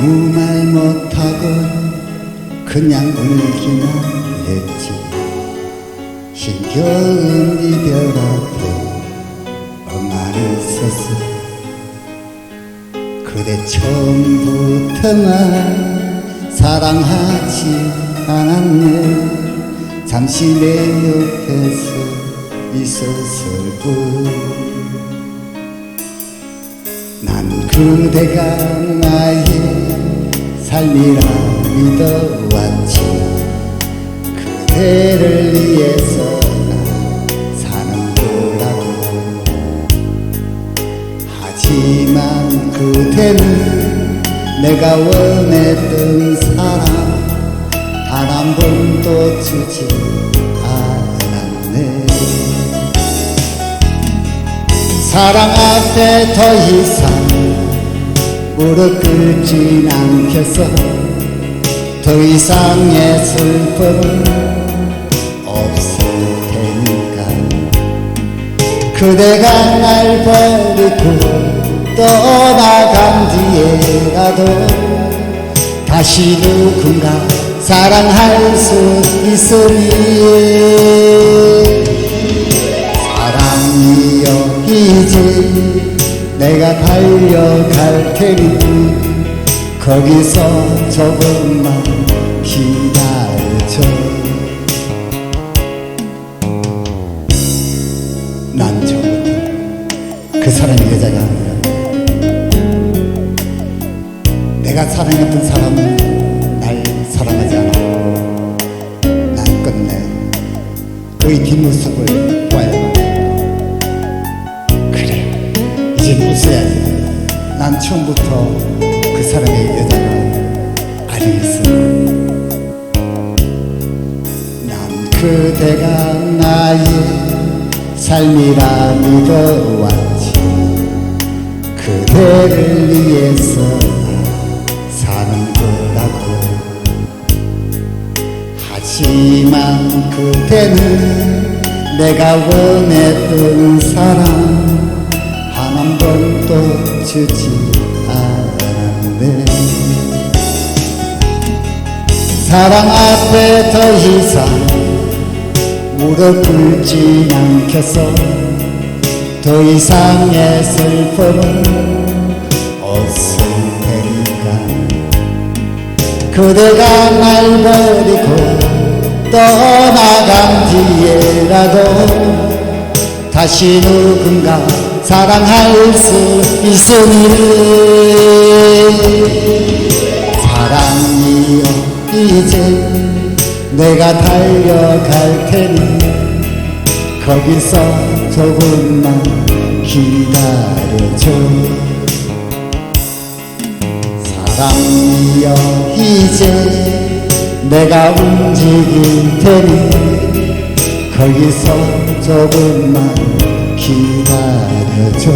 아무 말 못하고 그냥 울기만 했지. 신겨운 이별 앞에 엄마를 서서 그대 처음부터 날 사랑하지 않았네. 잠시 내 옆에서 있었을 뿐난 그대가 나의 삶이라 믿어왔지 그대를 위해서 나 사는 거라고. 하지만 그대는 내가 원했던 사랑 단 한 번도 주지 않았네. 사랑 앞에 더 이상 무릎 꿇진 않겠어. 더 이상의 슬픔은 없을 테니까. 그대가 날 버리고 떠나간 뒤에라도 다시 누군가 사랑할 수 있으니 테니 거기서 조금만 기다려줘. 난 처음부터 그 사람의 여자가 아니라. 내가 사랑했던 사람은 날 사랑하지 않았고 난 끝내. 그의 뒷모습을 봐야만 그래 이제 웃어야지 난 처음부터 그 사람의 여자가 아니겠어 난 그대가 나의 삶이라 믿어왔지. 그대를 위해서 사는 거라고. 하지만 그대는 내가 원했던 번도 주지 않았네. 사랑 앞에 더 이상 무릎 꿇진 않겠어 더 이상의 슬픔은 없을 테니까. 그대가 날 버리고 떠나간 뒤에라도 다시 누군가 사랑할 수 있으니 사랑이여 이제 내가 달려갈 테니 거기서 조금만 기다려줘. 사랑이여 이제 내가 움직일 테니 거기서 조금만 기다려줘